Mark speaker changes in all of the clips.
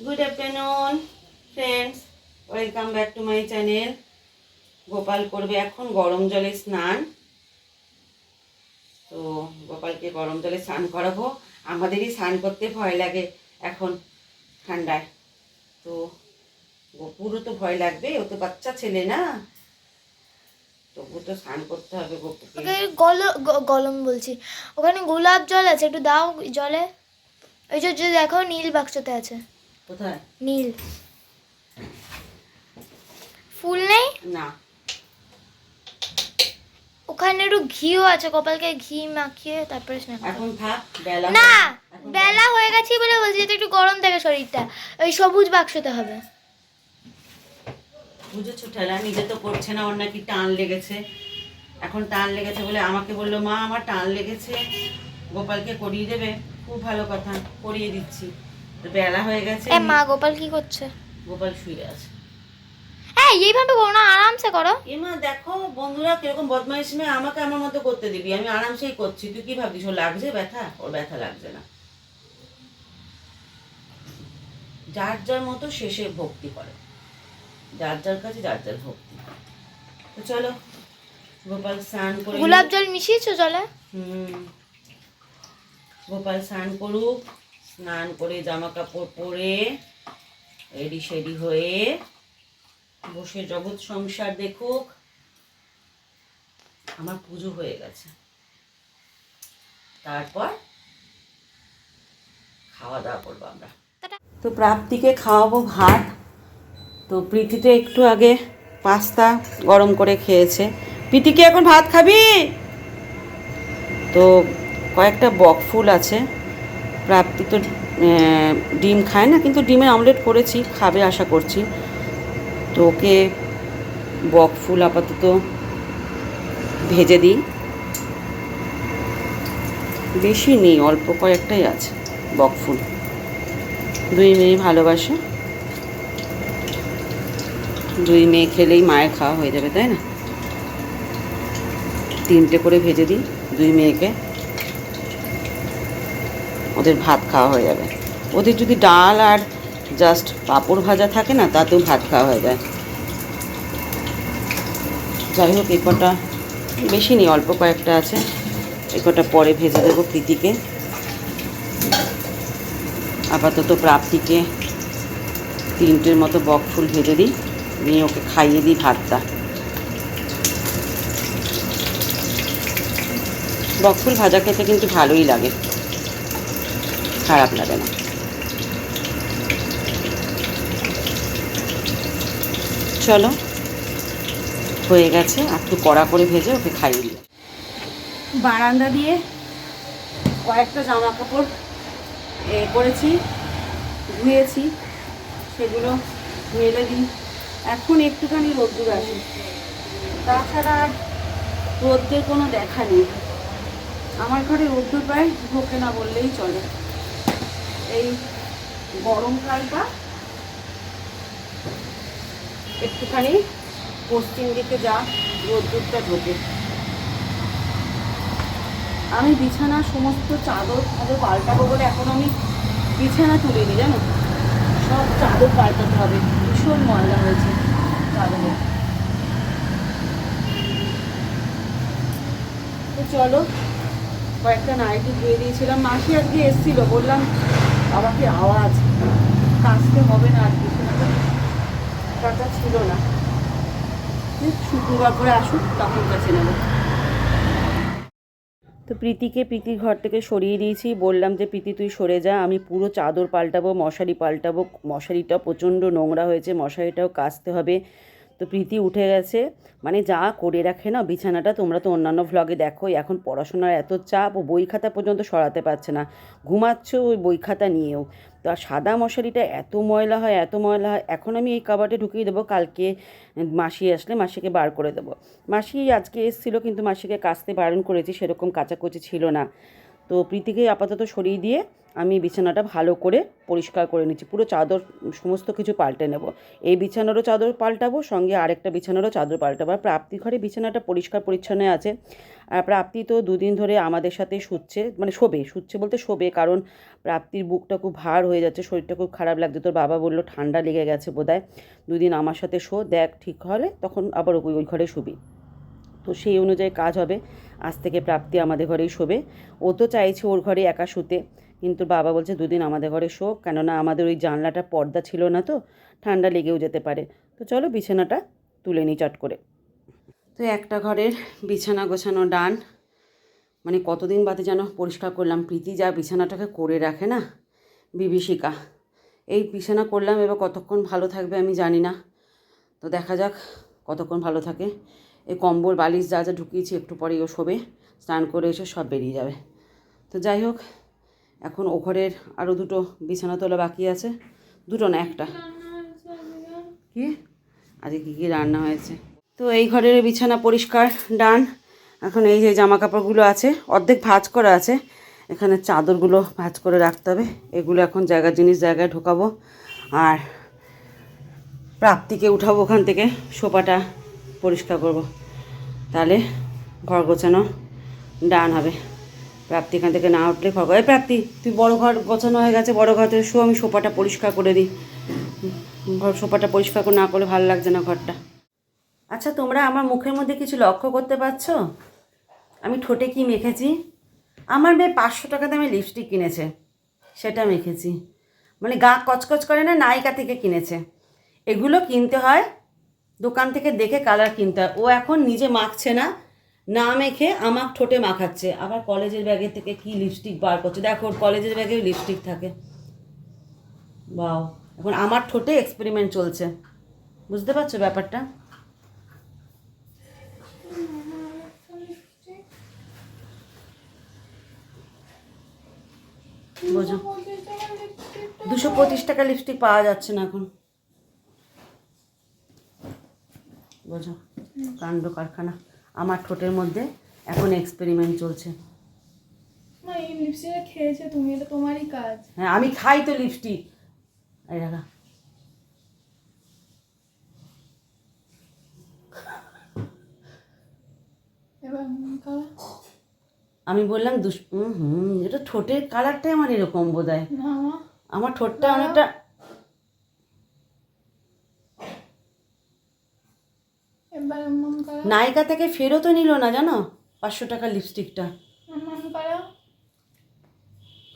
Speaker 1: Good afternoon friends welcome back to my channel Gopal করবে এখন গরম জলে স্নান। তো গোপালকে গরম জলে স্নান করাবো। আমাদেরই স্নান করতে ভয় লাগে এখন ঠান্ডায়। তো গপুরও তো ভয় লাগবে, ও তো বাচ্চা ছেলে না। তবু তো স্নান করতে হবে গপুকে।
Speaker 2: গলম বলছি। ওখানে গোলাপ জল আছে, একটু দাও জলে। ওই যে দেখো নীল বাক্সতে আছে।
Speaker 1: কোথায়?
Speaker 2: নীল। ফুল নেই?
Speaker 1: না।
Speaker 2: ওখানে একটু ঘিও আছে কপালকে ঘি মাখিয়ে তারপরে স্নান
Speaker 1: এখন থাক বেলা
Speaker 2: না বেলা হয়ে গেছে বলে বলছি যাতে একটু গরম থাকে শরীরটা। ওই সবুজ বাক্সতে হবে।
Speaker 1: বুঝেছ ঠেলা নিজে তো করছে না ওর নাকি টান লেগেছে। এখন টান লেগেছে বলে আমাকে বলল মা আমার টান লেগেছে। গোপালকে করিয়ে দেবে? খুব ভালো কথা করিয়ে দিচ্ছি। বেলা হয়ে গেছে
Speaker 2: এ মা গোপাল কি করছে?
Speaker 1: গোপাল শুয়ে আছে।
Speaker 2: হ্যাঁ এইভাবে করো না আরামসে করো।
Speaker 1: এমা দেখো বন্ধুরা কীরকম বদমাইশ মেয়ে আমাকে আমার মতো করতে দিবি। আমি আরামসেই করছি। তুই কি লাগছে ব্যথা? ওর ব্যথা লাগছে না। যার যার মতো শেষে ভক্তি করে। যার যার কাছে যার যার ভক্তি। তো চলো গোপাল স্নান করে
Speaker 2: গোলাপ জল মিশিয়েছো জলে?
Speaker 1: হুম। গোপাল স্নান করুক। স্নান করে জামা কাপড় পরে রেডি সেডি হয়ে বসে জগৎ সংসার দেখুক, আমার পুজো হয়ে গেছে। তারপর খাওয়া দাওয়া করব আমরা। তো প্রাপ্তিকে খাওয়াবো ভাত। তো প্রীতি তো একটু আগে পাস্তা গরম করে খেয়েছে। প্রীতি কি এখন ভাত খাবি? তো কয়েকটা বক ফুল আছে। প্রাপ্তি তো ডিম খায় না, কিন্তু ডিমের অমলেট করেছি, খাবে আশা করছি। তো ওকে বক ফুল আপাতত ভেজে দিই। বেশি নেই, অল্প কয়েকটাই আছে বক ফুল। দুই মেয়ে ভালোবাসে। দুই মেয়ে খেলেই মায়ের খাওয়া হয়ে যাবে, তাই না? তিনটে করে ভেজে দিই দুই মেয়েকে। ওদের ভাত খাওয়া হয়ে যাবে। ওদের যদি ডাল আর জাস্ট পাঁপড় ভাজা থাকে না, তাতেও ভাত খাওয়া হয়ে যায়। যাই হোক এই কটা বেশি নেই, অল্প কয়েকটা আছে। এই কটা পরে ভেজে দেবো প্রীতিকে। আপাতত প্রাপ্তিকে তিনটের মতো বক ফুল ভেজে দিই, নিয়ে ওকে খাইয়ে দিই ভাতটা। বকফুল ভাজা খেতে কিন্তু ভালোই লাগে। খারাপ লাগে না। চলো, হয়ে গেছে একটু কড়া করে ভেজে ওকে খাইয়ে দিই। বারান্দা দিয়ে কয়েকটা জামা কাপড় এ করেছি, ধুয়েছি, সেগুলো মেলে দিই। এখন একটুখানি রোদ্দুর আসে। তাছাড়া আর রোদ্রের কোনো দেখা নেই। আমার ঘরে রোদ্দুর প্রায় ঢোকে না বললেই চলে। এই গরমকালটা একটুখানি পশ্চিম দিকে যা, রোদ্দুরটা ঢোকে। আমি বিছানার সমস্ত চাদর চাদর পাল্টাবো বলে এখন আমি বিছানা তুলে তুলিনি, জানো? সব চাদর পাল্টাতে হবে। ভীষণ ময়লা হয়েছে চাদরে। তো চলো, কয়েকটা নাইটি ধুয়ে দিয়েছিলাম। মাসি আজকে এসেছিল, বললাম বাবাকে আওয়াজ কাচতে হবে না আজকে সেটা কাটা ছিল না। শুক্রবার করে আসুক, তখন কাছে নেব। তো প্রীতিকে প্রীতির ঘর থেকে সরিয়ে দিয়েছি। বললাম যে, প্রীতি, তুই সরে যা। আমি পুরো চাদর পাল্টাবো, মশারি পাল্টাবো। মশারিটা প্রচণ্ড নোংরা হয়েছে। মশারিটাও কাচতে হবে। তো প্রীতি উঠে গেছে। মানে যা করে রাখে না বিছানাটা, তোমরা তো অন্যান্য ভ্লগে দেখো এখন পড়াশোনার এত চাপ, ও বই খাতা পর্যন্ত সরাতে পারছে না। ঘুমাচ্ছ ওই বই খাতা নিয়েও। তো আর সাদা মশারিটা এত ময়লা হয়, এত ময়লা হয়, এখন আমি এই কাবাটে ঢুকিয়ে দেবো, কালকে মাসি আসলে মাসিকে বার করে দেবো। মাসি আজকে এসেছিল, কিন্তু মাসিকে কাচতে বারণ করেছি, সেরকম কাচাকুচি ছিল না। তো প্রীতিকে আপাতত সরিয়ে দিয়ে আমি বিছানাটা ভালো করে পরিষ্কার করে নিচ্ছি। পুরো চাদর সমস্ত কিছু পাল্টে নেব। এই বিছানারও চাদর পাল্টাবো, সঙ্গে আরেকটা বিছানারও চাদর পাল্টাবো। আর প্রাপ্তি ঘরে বিছানাটা পরিষ্কার পরিচ্ছন্ন আছে। আর প্রাপ্তি তো দুদিন ধরে আমাদের সাথে শুচ্ছে মানে শোবে, শুচ্ছে বলতে শোবে, কারণ প্রাপ্তির বুকটা খুব ভার হয়ে যাচ্ছে, শরীরটা খুব খারাপ লাগছে। তোর বাবা বলল, ঠান্ডা লেগে গেছে বোধহয়, দুদিন আমার সাথে শো, দেখ ঠিক হলে তখন আবার ওই ওই ঘরে শুবি। তো সেই অনুযায়ী কাজ হবে। আজ থেকে প্রাপ্তি আমাদের ঘরেই শোবে। ও তো চাইছে ওর ঘরে একা শুতে। কিন্তু বাবা বলছে, দুদিন আমাদের ঘরে শো কেননা আমাদের ওই জানলাটা পর্দা ছিল না তো, ঠান্ডা লেগেও যেতে পারে। তো চলো বিছানাটা তুলে নিই চট করে। তো একটা ঘরের বিছানা গোছানো ডান। মানে কতদিন বাদে যেন পরিষ্কার করলাম। প্রীতি যা বিছানাটাকে করে রাখে না, বিভীষিকা। এই বিছানা করলাম, এবার কতক্ষণ ভালো থাকবে আমি জানি না। তো দেখা যাক কতক্ষণ ভালো থাকে। এই কম্বল, বালিশ যা যা ঢুকিয়েছি, একটু পরেই ও শোবে, স্নান করে এসে সব বেরিয়ে যাবে। তো যাই হোক এখন ও ঘরের আরও দুটো বিছানা তোলা বাকি আছে। দুটো না, একটা। কি? আজকে কী কী রান্না হয়েছে? তো এই ঘরের বিছানা পরিষ্কার, ডান। এখন এই যে জামা কাপড়গুলো আছে, অর্ধেক ভাঁজ করা আছে। এখানে চাদরগুলো ভাঁজ করে রাখতে হবে। এগুলো এখন জায়গা, জিনিস জায়গায় ঢোকাবো। আর প্রাপ্তিকে উঠাবো ওখান থেকে, সোফাটা পরিষ্কার করব। তাহলে ঘর গোছানো ডান হবে। প্রাপ্তি এখান থেকে না উঠলে ঘর এই প্রাপ্তি, তুই বড় ঘর গোছানো হয়ে গেছে, বড় ঘর থেকে শো, আমি সোফাটা পরিষ্কার করে দিই। ঘর, সোফাটা পরিষ্কার করে না করলে ভালো লাগছে না ঘরটা। আচ্ছা তোমরা আমার মুখের মধ্যে কিছু লক্ষ্য করতে পারছ? আমি ঠোঁটে কি মেখেছি? আমার মেয়ে পাঁচশো টাকা দামে লিপস্টিক কিনেছে। সেটা মেখেছি। মানে গা কচকচ করে না, নায়িকা থেকে কিনেছে। এগুলো কিনতে হয়, দোকান থেকে দেখে কালার কিনতে হয়। ও এখন নিজে মাখছে না না মেখে আমার ঠোঁটে মাখাচ্ছে। আবার কলেজের ব্যাগের থেকে কি লিপস্টিক বার করছে? দেখো কলেজের ব্যাগেও লিপস্টিক থাকে। বাও এখন আমার ঠোঁটে এক্সপেরিমেন্ট চলছে। বুঝতে পারছ ব্যাপারটা? বোঝো। দুশো পঁচিশ টাকা লিপস্টিক পাওয়া যাচ্ছে না এখন। বোঝো। কাণ্ড কারখানা। আমার ঠোঁটের মধ্যে এখন এক্সপেরিমেন্ট চলছে।
Speaker 3: না এই লিপস্টিকটা খেয়েছে তুমি এটা তোমারই কাজ।
Speaker 1: হ্যাঁ আমি খাই তো লিপস্টিক এই দেখা আমি বললাম দুশ হুম এটা ঠোঁটের কালারটাই আমার এরকম বোধ হয় আমার ঠোঁটটা অনেকটা
Speaker 3: এবার মন করা
Speaker 1: নায়িকা থেকে ফেরতও নিল না জানো? পাঁচশো টাকার লিপস্টিকটা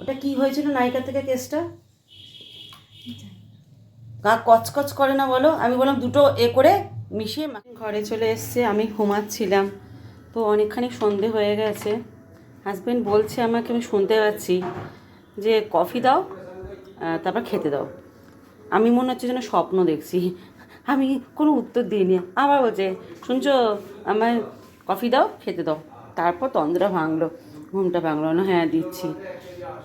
Speaker 1: ওটা কি হয়েছিল নায়িকা থেকে কেসটা? গা কচকচ করে না বলো? আমি বললাম দুটো এ করে মিশিয়ে ঘরে চলে এসছে আমি ঘুমাচ্ছিলাম। তো অনেকখানি সন্ধে হয়ে গেছে। হাজব্যান্ড বলছে আমাকে আমি শুনতে পাচ্ছি যে কফি দাও তারপর খেতে দাও। আমি মনে হচ্ছে যেন স্বপ্ন দেখছি। আমি কোনো উত্তর দিইনি। আবার বলছে, শুনছো আমার কফি দাও, খেতে দাও। তারপর তন্দ্রা ভাঙলো। ঘুমটা ভাঙলো না হ্যাঁ দিচ্ছি।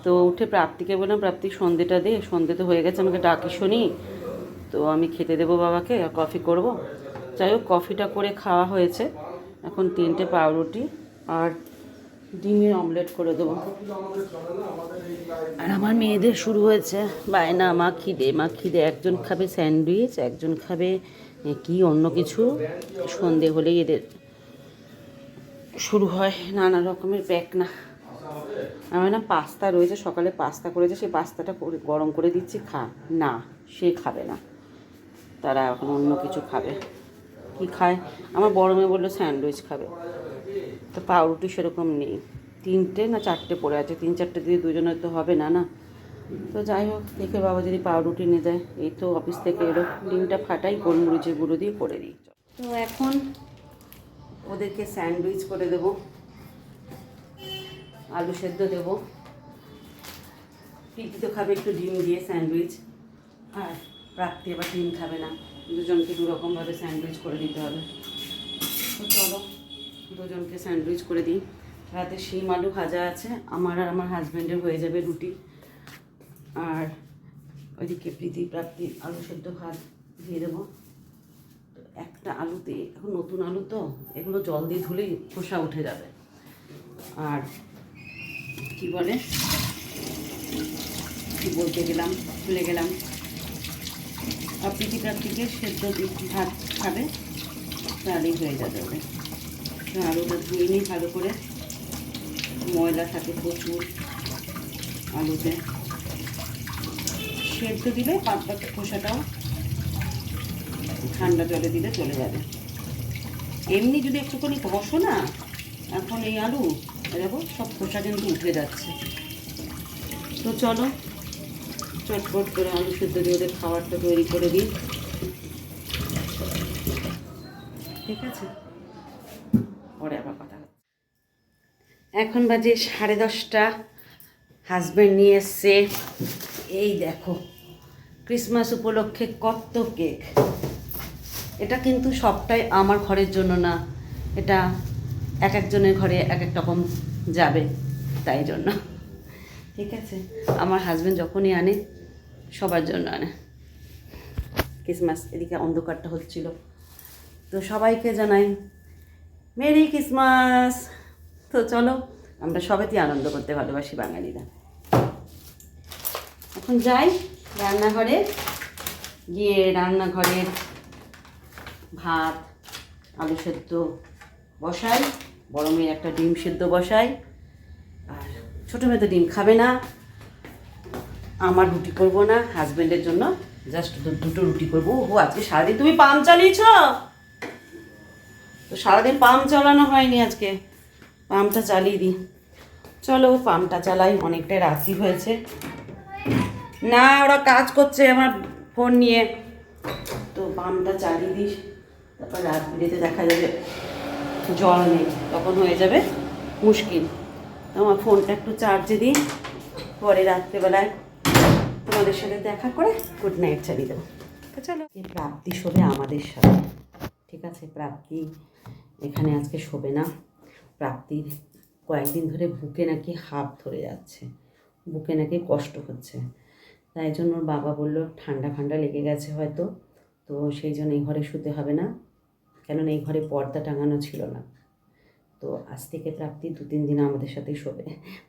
Speaker 1: তো উঠে প্রাপ্তিকে বললাম, প্রাপ্তি, সন্ধেটা দে, সন্ধে তো হয়ে গেছে, আমাকে ডাকি শুনি তো আমি খেতে দেবো বাবাকে, আর কফি করব। যাই হোক কফিটা করে খাওয়া হয়েছে। এখন তিনটে পাউরুটি আর ডিমের অমলেট করে দেবো। আর আমার মেয়েদের শুরু হয়েছে বায়না, মা খিদে। মা খিদে, একজন খাবে স্যান্ডউইচ, একজন খাবে কি অন্য কিছু। সন্ধে হলেই এদের শুরু হয় নানা রকমের প্যাক না আমার না পাস্তা রয়েছে, সকালে পাস্তা করেছে। সেই পাস্তাটা গরম করে দিচ্ছি, খা। না, সে খাবে না। তারা এখন অন্য কিছু খাবে। কি খায়? আমার বড় মেয়ে বলল স্যান্ডউইচ খাবে। তো পাউরুটি সেরকম নেই। তিনটে না চারটে পড়ে আছে, তিন চারটে দিয়ে দুজনের তো হবে না না? তো যাই হোক, দেখে বাবা যদি পাউরুটি নিয়ে দেয়, এই তো অফিস থেকে এলো। ডিমটা ফাটাই, গোলমরিচের গুঁড়ো দিয়ে করে দিই। তো এখন ওদেরকে স্যান্ডউইচ করে দেব। আলু সেদ্ধ দেব। প্রীতি তো খাবে একটু ডিম দিয়ে স্যান্ডউইচ। আর প্রাপ্তি আবার ডিম খাবে না। দুজনকে দুরকমভাবে স্যান্ডউইচ করে দিতে হবে। তো চলো। দুজনকে স্যান্ডউইচ করে দিই। রাতে শিম আলু ভাজা আছে, আমার আর আমার হাজব্যান্ডের হয়ে যাবে রুটি। আর ওইদিকে প্রীতি, প্রাপ্তি আলু সেদ্ধ ভাত দিয়ে দেবো। একটা আলুতে, এখন নতুন আলু তো, এগুলো জল দিয়ে ধুলেই খোসা উঠে যাবে। আর কি বলে? কি বলতে গেলাম? ভুলে গেলাম। আর প্রীতি, প্রাপ্তিকে সেদ্ধ ভাত খাবে, তাহলেই হয়ে যাবে। আলুটা ধুয়ে নিই ভালো করে। ময়লা থাকে প্রচুর আলুতে। সেদ্ধ দিলে পাত পাত খোসাটাও ঠান্ডা জলে দিলে চলে যাবে। এমনি যদি একটুখানি বসো না, এখন এই আলু দেখো, সব খোসা কিন্তু উঠে যাচ্ছে। তো চলো, চটপট করে আলু সেদ্ধ দিয়ে ওদের খাবারটা তৈরি করে দিই। ঠিক আছে? পরে আবার কথা হবে। এখন বাজে সাড়ে দশটা। হাজব্যান্ড নিয়ে এসছে। এই দেখো ক্রিসমাস উপলক্ষে কত কেক এটা কিন্তু সবটাই আমার ঘরের জন্য না। এটা এক একজনের ঘরে এক এক রকম যাবে, তাই জন্য। ঠিক আছে, আমার হাজব্যান্ড যখনই আনে, সবার জন্য আনে। ক্রিসমাস এদিকে অন্ধকারটা হচ্ছিল। তো সবাইকে জানাই মেরি ক্রিসমাস। তো চলো, আমরা সবেতেই আনন্দ করতে ভালোবাসি বাঙালিরা। এখন যাই রান্নাঘরে, গিয়ে রান্নাঘরের ভাত, আলু সেদ্ধ বসাই, বড় মেয়ে একটা ডিম সেদ্ধ বসাই, আর ছোটো মেয়ে তো ডিম খাবে না। আমার রুটি করব না হাজব্যান্ডের জন্য জাস্ট দুটো রুটি করব। ও আজকে সারাদিন তুমি পাম চালিয়েছ তো সারাদিন পাম্প চালানো হয়নি আজকে। পাম্পটা চালিয়ে দিই। চলো, পাম্পটা চালাই অনেকটাই রাত্রি হয়েছে। না, ওরা কাজ করছে আমার ফোন নিয়ে। তো পাম্পটা চালিয়ে দিস তারপর রাত বিরেতে দেখা যাবে জল নেই। তখন হয়ে যাবে মুশকিল। আমার ফোনটা একটু চার্জে দিই। পরে রাত্রেবেলায় তোমাদের সাথে দেখা করে গুড নাইট চালিয়ে দেবো। চলো প্রাপ্তি শোবে আমাদের সাথে। ঠিক আছে, প্রাপ্তি। এখানে আজকে শোবে না। প্রাপ্তির কয়েকদিন ধরে বুকে নাকি হাফ ধরে যাচ্ছে। বুকে নাকি কষ্ট হচ্ছে। তাই জন্য ওর বাবা বলল, ঠান্ডা ঠান্ডা লেগে গেছে হয়তো। তো সেই জন্য এই ঘরে শুতে হবে না। কেননা এই ঘরে পর্দা টাঙানো ছিল না। তো আজ থেকে প্রাপ্তি দু তিন দিন আমাদের সাথেই শোবে।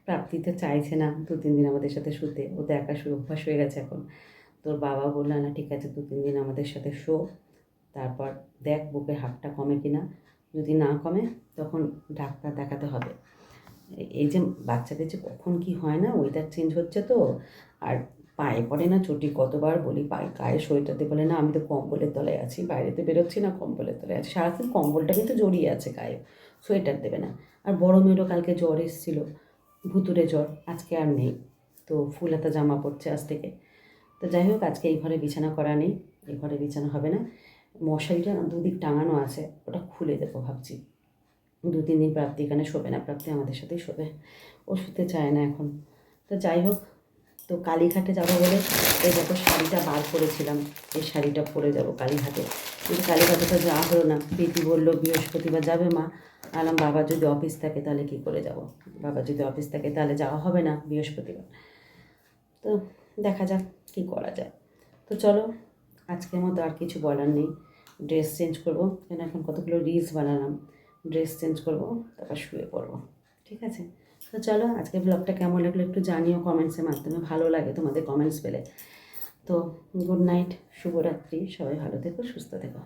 Speaker 1: প্রাপ্তি তো চাইছে না দু তিন দিন আমাদের সাথে শুতে। ও তো একা শুয়ে অভ্যাস হয়ে গেছে এখন। তোর বাবা বলল, না ঠিক আছে দু তিন দিন আমাদের সাথে শো। তারপর দেখ বুকের হাতটা কমে কিনা। যদি না কমে, তখন ডাক্তার দেখাতে হবে। এই যে বাচ্চাদের যে কখন কি হয় না ওয়েদার চেঞ্জ হচ্ছে তো, আর পায়ে পড়ে না চটি, কতবার বলি, পায়ে, গায়ে সোয়েটার বলে, না, আমি তো কম্বলের তলায় আছি বাইরেতে বেরোচ্ছি না, কম্বলের তলায় আছি। সারাদিন কম্বলটা কিন্তু জড়িয়ে আছে গায়ে, সোয়েটার দেবে না। আর বড় মেয়েরও কালকে জ্বর এসেছিল ভুতুরে জ্বর, আজকে আর নেই। তো ফুল হাতা জামা পড়ছে আজ থেকে। তো যাই হোক, আজকে এই ঘরে বিছানা করা নেই, এই ঘরে বিছানা হবে না। মশারিটা না দুদিক টাঙানো আছে, ওটা খুলে দেবো ভাবছি। দু তিন দিন প্রাপ্তি, এখানে শোবে না, প্রাপ্তি আমাদের সাথেই শোবে। ও শুতে চায় না এখন। তো যাই হোক, তো কালীঘাটে যাব বলে এই দেখো শাড়িটা বার করেছিলাম, এই শাড়িটা পরে যাব কালীঘাটে। কিন্তু কালীঘাটে তো যাওয়া হলো না, প্রীতি বলল বৃহস্পতিবার যাবে মা। আলাম বাবা যদি অফিস থাকে তাহলে কী করে যাব? বাবা যদি অফিস থাকে তাহলে যাওয়া হবে না বৃহস্পতিবার। তো দেখা যাক কী করা যায়। তো চলো আজকের মতো আর কিছু বলার নেই। ড্রেস চেঞ্জ করব। কেন এখন কতগুলো রিলস বানালাম। ড্রেস চেঞ্জ করব, তারপর শুয়ে পড়ব। ঠিক আছে? তো চলো, আজকে ব্লগটা কেমন লাগল একটু জানিও কমেন্টসের মাধ্যমে। ভালো লাগে তোমাদের কমেন্টস পেলে। তো গুড নাইট শুভরাত্রি। সবাই ভালো থেকো, সুস্থ থেকো।